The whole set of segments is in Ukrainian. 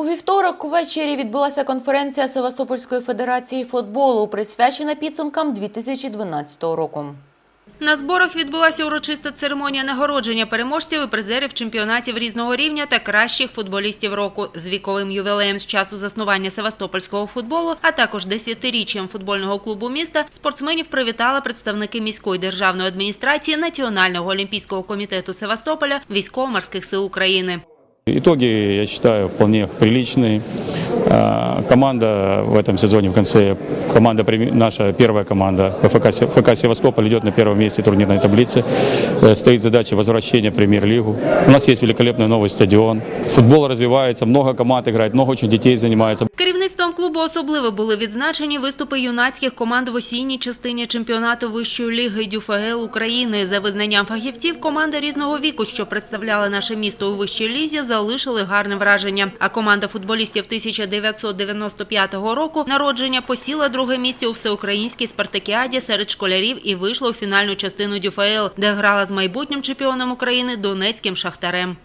У вівторок увечері відбулася конференція Севастопольської федерації футболу, присвячена підсумкам 2012 року. На зборах відбулася урочиста церемонія нагородження переможців і призерів чемпіонатів різного рівня та кращих футболістів року з віковим ювілеєм з часу заснування севастопольського футболу, а також десятиріччям футбольного клубу міста. Спортсменів привітали представники міської державної адміністрації Національного олімпійського комітету Севастополя військово-морських сил України. Итоги, я считаю, вполне приличные. А, Команда в этом сезоне в конце, команда, наша первая команда ФК, ФК Севастополь идет на первом месте турнирной таблицы. Э, Стоит задача возвращения премьер-лигу. У нас есть великолепный новый стадион. Футбол развивается, много команд играет, много очень детей занимается. Керівництвом клубу особливо були відзначені виступи юнацьких команд в осінній частині чемпіонату вищої ліги ДЮФГЛ України. За визнанням фахівців, команди різного віку, що представляли наше місто у вищій лізі, залишили гарне враження. А команда футболістів 1995 року народження посіла друге місце у всеукраїнській спартакіаді серед школярів і вийшла у фінальну частину ДЮФЛ, де грала з майбутнім чемпіоном України Донецьким шахтарем.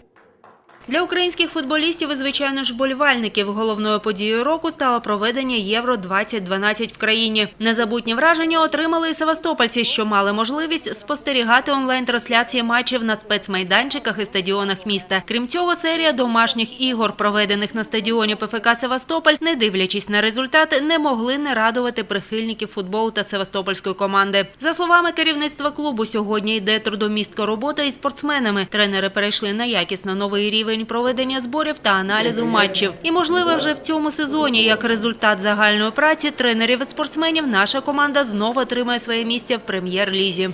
Для українських футболістів і, звичайно ж, болівальників головною подією року стало проведення Євро 2012 в країні. Незабутні враження отримали і севастопольці, що мали можливість спостерігати онлайн-трансляції матчів на спецмайданчиках і стадіонах міста. Крім цього, серія домашніх ігор, проведених на стадіоні ПФК Севастополь, не дивлячись на результати, не могли не радувати прихильників футболу та севастопольської команди. За словами керівництва клубу, сьогодні йде трудомістка робота із спортсменами. Тренери перейшли на якісно новий рівень проведення зборів та аналізу матчів. І можливо, вже в цьому сезоні, як результат загальної праці тренерів і спортсменів, наша команда знову отримає своє місце в прем'єр-лізі.